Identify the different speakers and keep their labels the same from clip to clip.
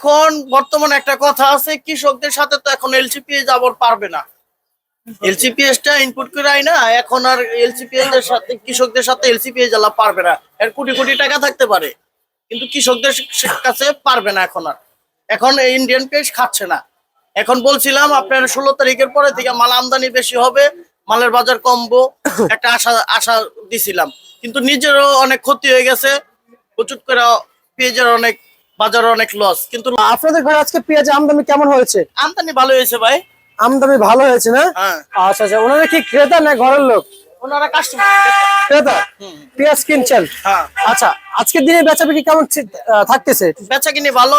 Speaker 1: এখন বর্তমানে একটা কথা আছে, কৃষকদের সাথে তো এখন এলসিপিএস যাবর পারবে না। এলসিপিএস টা ইনপুট করে না, এখন আর এলসিপিএস এর সাথে, কৃষকদের সাথে এলসিপিএস জ্বালা পারবে না। এর কোটি কোটি টাকা থাকতে পারে, কিন্তু কৃষকদের কাছে পারবে না এখন আর। এখন ইন্ডিয়ান পেস খাচ্ছে না। এখন বলছিলাম আপনার ষোলো তারিখের পরে থেকে মাল আমদানি বেশি হবে, মালের বাজার কমবো, একটা আশা আশা দিছিলাম। কিন্তু নিজেরও অনেক ক্ষতি হয়ে গেছে, প্রচুর করে পেঁয়াজের অনেক বাজারে অনেক লস কিন্তু
Speaker 2: আপনাদের ঘরে আজকে পেঁয়াজ আমদানি কেমন হয়েছে?
Speaker 1: আমদানি ভালো হয়েছে ভাই।
Speaker 2: আমদানি ভালো হয়েছে না?
Speaker 1: হ্যাঁ।
Speaker 2: আচ্ছা আচ্ছা ওনারা কি ক্রেতা না ঘরের লোক?
Speaker 1: ওনারা কাস্টমার
Speaker 2: ক্রেতা। পেঁয়াজ কিনছেন?
Speaker 1: হ্যাঁ।
Speaker 2: আচ্ছা আজকের দিনে বেচা বিক্রি কেমন থাকতেছে?
Speaker 1: বেচা কিনি ভালো।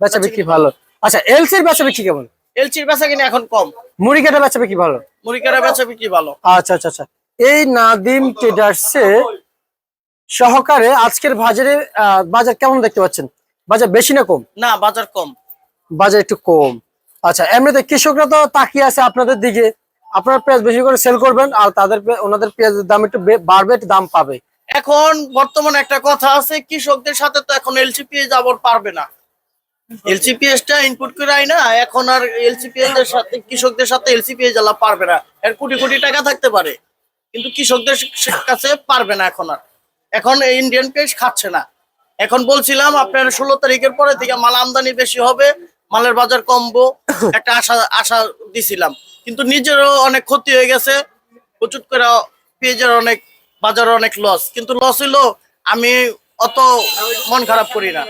Speaker 2: বেচা বিক্রি ভালো। আচ্ছা এলসির বেচা বিক্রি কেমন?
Speaker 1: এলচির বেচা কিনি এখন কম।
Speaker 2: মুড়ি কাটা বেচা বিক্রি ভালো?
Speaker 1: বেচা বিক্রি ভালো।
Speaker 2: আচ্ছা আচ্ছা আচ্ছা। এই নাদিম ট্রেডার্সে সহকারে আজকের বাজারে বাজার কেমন দেখতে পাচ্ছেন? বাজার বেশি না কম?
Speaker 1: না বাজার কম।
Speaker 2: বাজার একটু কম। আচ্ছা এমনিতে কৃষকরা তো তাকিয়ে আছে আপনাদের দিকে। আপনারা পেঁয়াজ বেশি করে সেল করবেন আর তাদের ওনাদের পেঁয়াজের দাম একটু বাড়বে একটু দাম পাবে।
Speaker 1: এখন বর্তমানে একটা কথা আছে কৃষকদের সাথে তো এখন এলসিপিএস যাবর পারবে না। এলসিপিএস টা ইনপুট করে আই না এখন আর এলসিপিএস এর সাথে কৃষকদের সাথে এলসিপিএস জ্বালা পারবে না। এর কোটি কোটি টাকা থাকতে পারে কিন্তু কৃষকদের কাছে পারবে না এখন আর। এখন ইন্ডিয়ান পেস খাচ্ছে না। এখন বলছিলাম আপনার ষোলো তারিখের পরে থেকে মাল আমদানি বেশি হবে মালের বাজার কমবো একটা আশা আশা দিছিলাম। কিন্তু নিজেরও অনেক ক্ষতি হয়ে গেছে প্রচুর করে পেঁয়াজের অনেক বাজারে অনেক লস কিন্তু লস হইল আমি অত মন খারাপ করি না।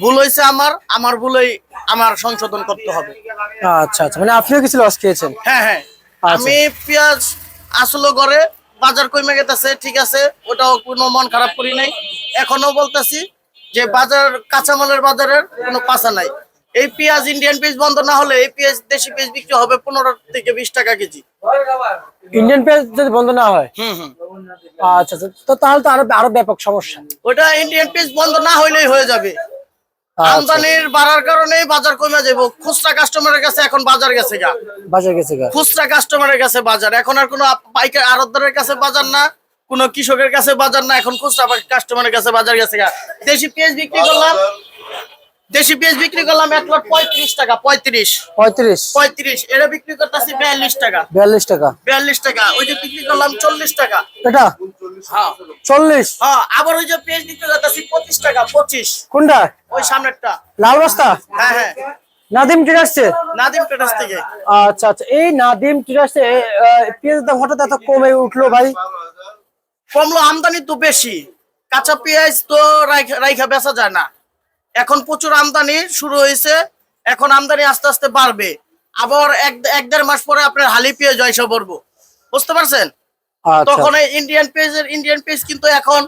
Speaker 1: ভুল হয়েছে আমার আমার ভুলই আমার সংশোধন করতে হবে।
Speaker 2: আচ্ছা আচ্ছা মানে আপনিও কিছু লস খেয়েছেন?
Speaker 1: হ্যাঁ হ্যাঁ।
Speaker 2: আচ্ছা।
Speaker 1: আমি পেঁয়াজ আসলো করে বাজার কমে গেছে ঠিক আছে ওটাও কোনো মন খারাপ করি নাই। এখনও বলতেছি যে বাজার কাঁচামালের বাজারের কোনো পাশা নাই। এই পেঁয়াজ ইন্ডিয়ান পেঁয়াজ বন্ধ না হলে এই পেঁয়াজ দেশি পেঁয়াজ বিক্রি হবে পনেরো থেকে বিশ টাকা কেজি।
Speaker 2: ইন্ডিয়ান পেঁয়াজ যদি বন্ধ না হয়? আচ্ছা আচ্ছা। তো তাহলে তো আরও আরও ব্যাপক সমস্যা।
Speaker 1: ওটা ইন্ডিয়ান পেঁয়াজ বন্ধ না হইলেই হয়ে যাবে।
Speaker 2: আচ্ছা,
Speaker 1: আমদানির বাড়ার কারণে বাজার কমে যাব। খুচরা কাস্টমারের কাছে এখন বাজার গেছে গা।
Speaker 2: বাজার গেছে গা।
Speaker 1: খুচরা কাস্টমারের কাছে বাজার। এখন আর কোনো পাইকার আড়তদারের কাছে বাজার না। কোনো কৃষকের কাছে বাজার না এখন খুচরা কাস্টমারের কাছে বাজার গেছে দেশি পেঁয়াজ বিক্রি করলাম দেশি পেঁয়াজ বিক্রি করলাম এক লট পঁয়ত্রিশ টাকা পঁয়ত্রিশ।
Speaker 2: পঁয়ত্রিশ।
Speaker 1: পঁয়ত্রিশ এটা বিক্রি করতেছি বিয়াল্লিশ টাকা।
Speaker 2: বিয়াল্লিশ টাকা।
Speaker 1: বিয়াল্লিশ টাকা ওই যে বিক্রি করলাম চল্লিশ টাকা।
Speaker 2: এটা?
Speaker 1: হ্যাঁ।
Speaker 2: চল্লিশ?
Speaker 1: হ্যাঁ আবার ওই যে পেঁয়াজ বিক্রি করতেছি পঁচিশ টাকা পঁচিশ।
Speaker 2: কোনটা?
Speaker 1: ওই সামনেরটা।
Speaker 2: লাল বস্তা?
Speaker 1: হ্যাঁ হ্যাঁ।
Speaker 2: নাদিম ট্রেডার্সে
Speaker 1: নাদিম ট্রেডার্স থেকে
Speaker 2: আচ্ছা আচ্ছা। এই নাদিম ট্রেডার্সে পেঁয়াজের দাম হঠাৎ এত কমে উঠল ভাই।
Speaker 1: কমলো আমদানি তো বেশি। কাঁচা পেঁয়াজ তো রাইখা- বেচা যায় না। এখন প্রচুর আমদানি শুরু হয়েছে। এখন আমদানি আস্তে আস্তে বাড়বে। আবার এক এক দেড় মাস পরে আপনার হালি পেঁয়াজ এসে পড়ব। বুঝতে পারছেন?
Speaker 2: আচ্ছা।
Speaker 1: তখন ইন্ডিয়ান পেঁয়াজের ইন্ডিয়ান পেঁয়াজ কিন্তু এখন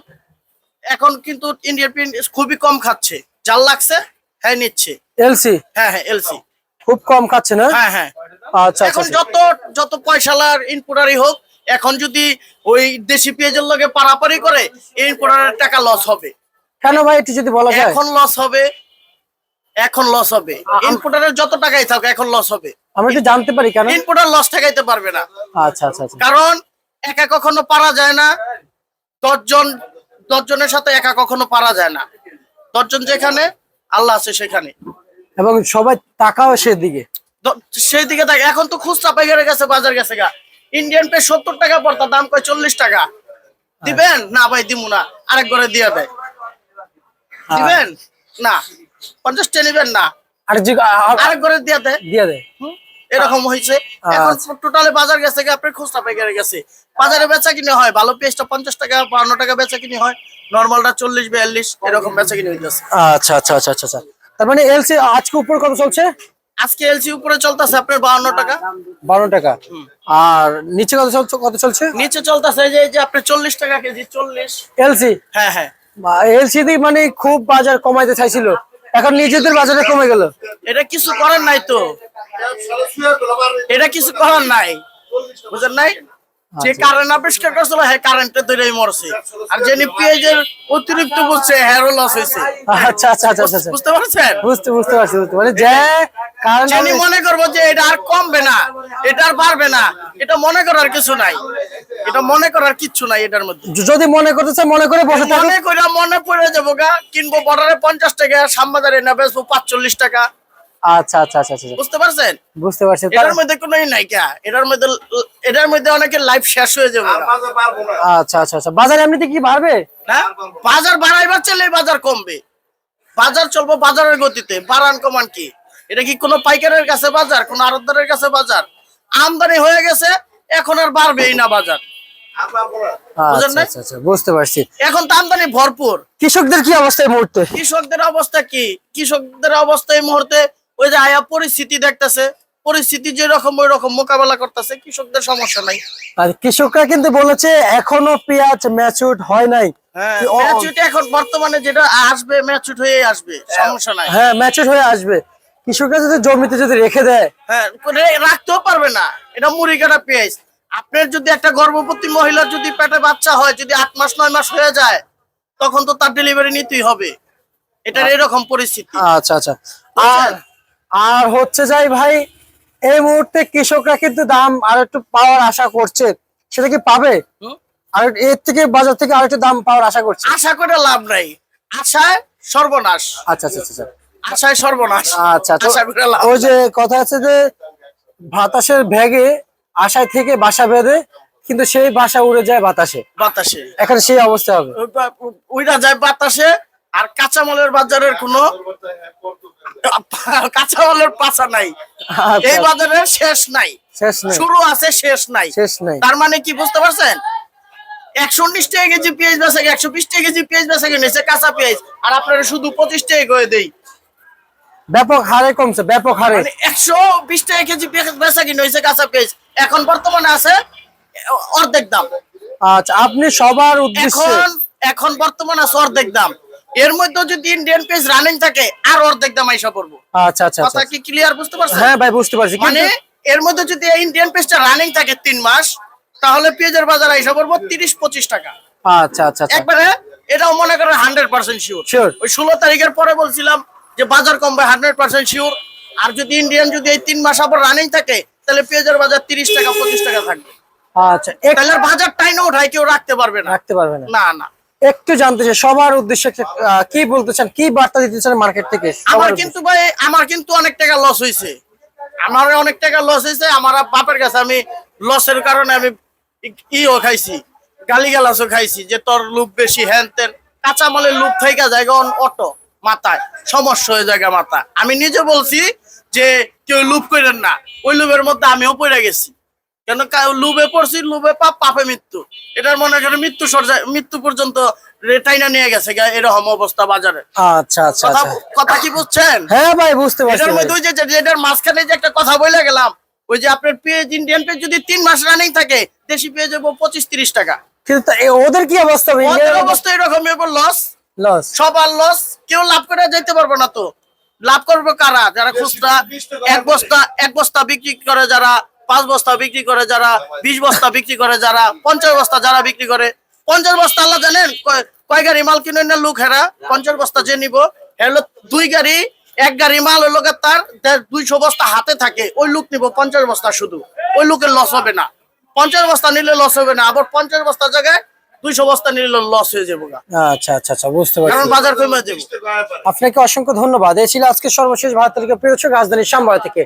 Speaker 1: এখন কিন্তু ইন্ডিয়ান পেঁয়াজ খুবই কম খাচ্ছে। জাল লাগছে হ্যাঁ নিচ্ছে।
Speaker 2: এলসি
Speaker 1: হ্যাঁ হ্যাঁ এলসি
Speaker 2: খুব কম খাচ্ছে না?
Speaker 1: হ্যাঁ হ্যাঁ।
Speaker 2: আচ্ছা
Speaker 1: এখন
Speaker 2: আচ্ছা।
Speaker 1: যত যত পয়সালার ইনপুটারই হোক এখন যদি ওই দেশি পেঁয়াজের লগে পারাপারি করে এই ইনপুটারের টাকা লস হবে।
Speaker 2: কেন ভাই একটু যদি বলা যায়?
Speaker 1: এখন লস হবে এখন লস হবে। ইনপুটারের যত টাকাই থাক এখন লস হবে।
Speaker 2: আমরা একটু জানতে পারি কেন?
Speaker 1: ইনপুটার লস ঠেকাইতে পারবে না।
Speaker 2: আচ্ছা আচ্ছা আচ্ছা।
Speaker 1: কারণ একা কখনো পারা যায় না। দশজন দশজনের সাথে একা কখনো পারা যায় না। দশজন যেখানে আল্লাহ আছে সেখানে।
Speaker 2: এবং সবাই তাকাও সেদিকে।
Speaker 1: সেই দিকে দেখ এখন তো খুচরা পাইকারের কাছে বাজার গেছে গা। ইন্ডিয়ান পে সত্তর টাকা পড়তা দাম কয় চল্লিশ টাকা? দিবেন? না ভাই দিমু না। আরেক ঘরে দিয়ে দেয়। দিবেন? না। পঞ্চাশটা নিবেন না।
Speaker 2: আর যে আর-
Speaker 1: আরেক ঘরে দিয়ে দেয়।
Speaker 2: দিয়ে দেয়।
Speaker 1: এরকম হয়েছে এখন টোটালে বাজার গেছে গিয়ে আপনার খুচরা পাইকারে গেছে। বাজারে বেচা কিনে হয়? ভালো পেঁয়াজটা পঞ্চাশ টাকা বান্ন টাকা বেচা কিনে হয়? নর্মালটা চল্লিশ বিয়াল্লিশ এরকম বেচা কিনে হইতেছে।
Speaker 2: আচ্ছা আচ্ছা আচ্ছা আচ্ছা আচ্ছা। তার মানে এলসি আজকে উপর কত চলছে?
Speaker 1: আজকে এলসি উপরে চলতেছে আপনার বাহান্ন টাকা।
Speaker 2: বারো টাকা। আর নিচে কত চলছে কত চলছে?
Speaker 1: নিচে চলতেছে যে এই যে আপনার চল্লিশ টাকা কেজি চল্লিশ।
Speaker 2: এলসি
Speaker 1: হ্যাঁ হ্যাঁ।
Speaker 2: এলসি দিয়ে মানে খুব বাজার কমাইতে চাইছিল। এখন নিজেদের বাজারে কমে গেল।
Speaker 1: এটা কিছু করার নাই তো। এটা কিছু করার নাই। বুঝেন নাই? যে কারেন্ট আবিষ্কার করছিল হ্যাঁ কারেন্টে ধরেই মরছে। আর যে যিনি পেঁয়াজের অতিরিক্ত বুঝছে হ্যারো লস হয়েছে।
Speaker 2: আচ্ছা আচ্ছা আচ্ছা আচ্ছা। আচ্ছা।
Speaker 1: বুঝতে পারছেন?
Speaker 2: বুঝতে বুঝতে পারছি বুঝতে মানে যে
Speaker 1: যিনি মনে করব যে এটা আর কমবে না এটা আর পারবে না এটা মনে করার কিছু নাই। এটা মনে করার কিচ্ছু নাই এটার মধ্যে।
Speaker 2: যদি মনে করতেছে মনে করে বসে
Speaker 1: মনে করে মনে পড়ে যাব গা কিনবো বর্ডারে পঞ্চাশ টাকা সামবাজারে না বেচবো পাঁচচল্লিশ টাকা।
Speaker 2: আচ্ছা আচ্ছা আচ্ছা
Speaker 1: বুঝতে পারছেন?
Speaker 2: বুঝতে পারছি। তার-
Speaker 1: এটার মধ্যে কোনো নাই কা। এটার মধ্যে এটার মধ্যে লাইফ শেষ হয়ে যাবে।
Speaker 2: আচ্ছা আচ্ছা আচ্ছা। বাজার এমনিতে কি বাড়বে?
Speaker 1: না? বাজার বাড়াইবার চলে বাজার কমবে। বাজার চলবো বাজারের গতিতে। বাড়ান কমান কি? এটা কি কোনো পাইকারের কাছে বাজার কোন আড়তদারের কাছে বাজার? আমদানি হয়ে গেছে এখন আর বাড়বেই না বাজার।
Speaker 2: আচ্ছা? আচ্ছা আচ্ছা বুঝতে পারছি।
Speaker 1: এখন তো আমদানি ভরপুর।
Speaker 2: কৃষকদের কি অবস্থা এই মুহূর্তে?
Speaker 1: কৃষকদের অবস্থা কি? কৃষকদের অবস্থা এই মুহূর্তে ওই যে আয়া পরিস্থিতি দেখতেছে পরিস্থিতি যেরকম ওই রকম মোকাবেলা করতেছে কৃষকদের সমস্যা নাই।
Speaker 2: আর কৃষকরা কিন্তু বলেছে এখনও পেঁয়াজ ম্যাচুড হয় নাই।
Speaker 1: হ্যাঁ এখন বর্তমানে যেটা আসবে ম্যাচুট হয়ে আসবে সমস্যা নাই।
Speaker 2: হ্যাঁ ম্যাচুড হয়ে আসবে। কৃষকরা যদি জমিতে যদি রেখে দেয়
Speaker 1: হ্যাঁ রাখতেও পারবে না। এটা মুড়ি কাটা পেঁয়াজ। আপনার যদি একটা গর্ভবতী মহিলার যদি পেটে বাচ্চা হয় যদি আট মাস নয় মাস হয়ে যায় তখন তো তার ডেলিভারি নিতেই হবে। এটার এরকম পরিস্থিতি।
Speaker 2: আচ্ছা আচ্ছা। আর আর হচ্ছে যাই ভাই এই মুহূর্তে কৃষকরা কিন্তু দাম আর একটু পাওয়ার আশা করছে। সেটা কি পাবে? আর এর থেকে বাজার থেকে আর একটু দাম পাওয়ার আশা করছে?
Speaker 1: আশা করে লাভ নাই। আশায় সর্বনাশ।
Speaker 2: আচ্ছা আচ্ছা আচ্ছা।
Speaker 1: আশায় সর্বনাশ।
Speaker 2: আচ্ছা ওই যে কথা আছে যে বাতাসের ভেগে আশায় থেকে বাসা বেঁধে কিন্তু সেই বাসা উড়ে যায় বাতাসে।
Speaker 1: বাতাসে।
Speaker 2: এখানে সেই অবস্থা হবে।
Speaker 1: উইরা যায় বাতাসে আর কাঁচামালের বাজারের কোনো কাঁচামালের পাচা নাই।
Speaker 2: আচ্ছা,
Speaker 1: এই বাজারের শেষ নাই।
Speaker 2: শেষ নেই।
Speaker 1: শুরু আছে শেষ নাই।
Speaker 2: শেষ নাই।
Speaker 1: তার মানে কি বুঝতে পারছেন? একশো উনিশ টাকা কেজি পেঁয়াজ বেচে একশো বিশ টাকা কেজি পেঁয়াজ বেচে নিচে কাঁচা পেঁয়াজ। আর আপনারা শুধু পঁচিশ টাকা করে দেই।
Speaker 2: ব্যাপক হারে কমছে ব্যাপক হারে।
Speaker 1: মানে একশো বিশ টাকা কেজি বেচা কিনে হয়েছে কাঁচা পেঁয়াজ। এখন বর্তমানে আছে অর্ধেক দাম।
Speaker 2: আচ্ছা আপনি সবার উদ্দেশ্যে
Speaker 1: এখন এখন বর্তমানে আছে অর্ধেক দাম। এর মধ্যে যদি ইন্ডিয়ান পেজ রানিং থাকে আর অর্ধেক দাম আইসা পড়ব।
Speaker 2: আচ্ছা আচ্ছা
Speaker 1: কথা
Speaker 2: আচ্ছা।
Speaker 1: কি ক্লিয়ার বুঝতে পারছেন?
Speaker 2: হ্যাঁ ভাই বুঝতে পারছি।
Speaker 1: মানে এর মধ্যে যদি ইন্ডিয়ান পেজটা রানিং থাকে তিন মাস তাহলে পেঁয়াজের বাজার আইসা পড়ব তিরিশ পঁচিশ টাকা।
Speaker 2: আচ্ছা আচ্ছা আচ্ছা।
Speaker 1: একবারে এটাও মনে করেন হান্ড্রেড পার্সেন্ট শিওর. ওই ষোলো তারিখের পরে বলছিলাম যে বাজার কমবে হান্ড্রেড পার্সেন্ট শিওর আর যদি ইন্ডিয়ান যদি এই তিন মাস আবার রানিং থাকে তাহলে পেঁয়াজের বাজার তিরিশ টাকা পঁচিশ টাকা থাকবে।
Speaker 2: আচ্ছা
Speaker 1: তাহলে বাজার টাইনে উঠায় কেউ রাখতে পারবে না।
Speaker 2: রাখতে পারবে না।
Speaker 1: না না।
Speaker 2: একটু জানতে চাই সবার উদ্দেশ্যে কি বলতে চান কি বার্তা দিতে চান মার্কেট থেকে?
Speaker 1: আমার কিন্তু ভাই আমার কিন্তু অনেক টাকা লস হয়েছে আমার অনেক টাকা লস হয়েছে আমার বাপের কাছে আমি লসের কারণে আমি ইও খাইছি গালি গালাসও খাইছি যে তোর লুপ বেশি হ্যান তেন কাঁচামালের লুপ থেকে জায়গা অটো। মাথায় সমস্যা হয়ে জায়গা মাথা আমি নিজে বলছি যে কেউ লুপ করেন না ওই লুপের মধ্যে আমিও পড়ে গেছি। কেন লুবে পড়ছি লুবে পাপ পাপে মৃত্যু। এটার মনে করে মৃত্যু মৃত্যু পর্যন্ত নিয়ে গেছে এরকম অবস্থা বাজারে।
Speaker 2: আচ্ছা আচ্ছা
Speaker 1: কথা
Speaker 2: আচ্ছা।
Speaker 1: কি বুঝছেন?
Speaker 2: হ্যাঁ ভাই বুঝতে পারছি
Speaker 1: এটার মধ্যে যে এটার মাঝখানে যে একটা কথা বলে গেলাম ওই যে আপনার পেঁয়াজ ইন্ডিয়ান পেঁয়াজ যদি তিন মাস রানিং থাকে দেশি পেঁয়াজ পঁচিশ তিরিশ টাকা।
Speaker 2: কিন্তু ওদের কি অবস্থা
Speaker 1: ওদের অবস্থা এরকম এবার লস
Speaker 2: লস
Speaker 1: সবার লস কেউ লাভ করে যেতে পারবে না তো। লাভ করবে কারা? যারা খুচরা এক বস্তা এক বস্তা বিক্রি করে যারা পাঁচ বস্তা বিক্রি করে যারা বিশ বস্তা বিক্রি করে যারা পঞ্চাশ বস্তা যারা বিক্রি করে। পঞ্চাশ বস্তা আল্লাহ জানেন কয়- গাড়ি মাল কিনে না লোক হেরা? পঞ্চাশ বস্তা যে নিব হলো দুই গাড়ি এক গাড়ি মাল ওই লোকের তার দুইশো বস্তা হাতে থাকে ওই লোক নিব পঞ্চাশ বস্তা শুধু। ওই লোকের লস হবে না। পঞ্চাশ বস্তা নিলে লস হবে না আবার পঞ্চাশ বস্তা জায়গায় দুইশো বস্তা নিলে লস হয়ে যাব
Speaker 2: আচ্ছা আচ্ছা আচ্ছা বুঝতে
Speaker 1: কারণ
Speaker 2: পারছি
Speaker 1: বাজার কমে যাব।
Speaker 2: আপনাকে অসংখ্য ধন্যবাদ। এই ছিল আজকে সর্বশেষ ভারত তালিকা প্রিয় রাজধানী রাজধানীর শ্যামবাড়ি থেকে।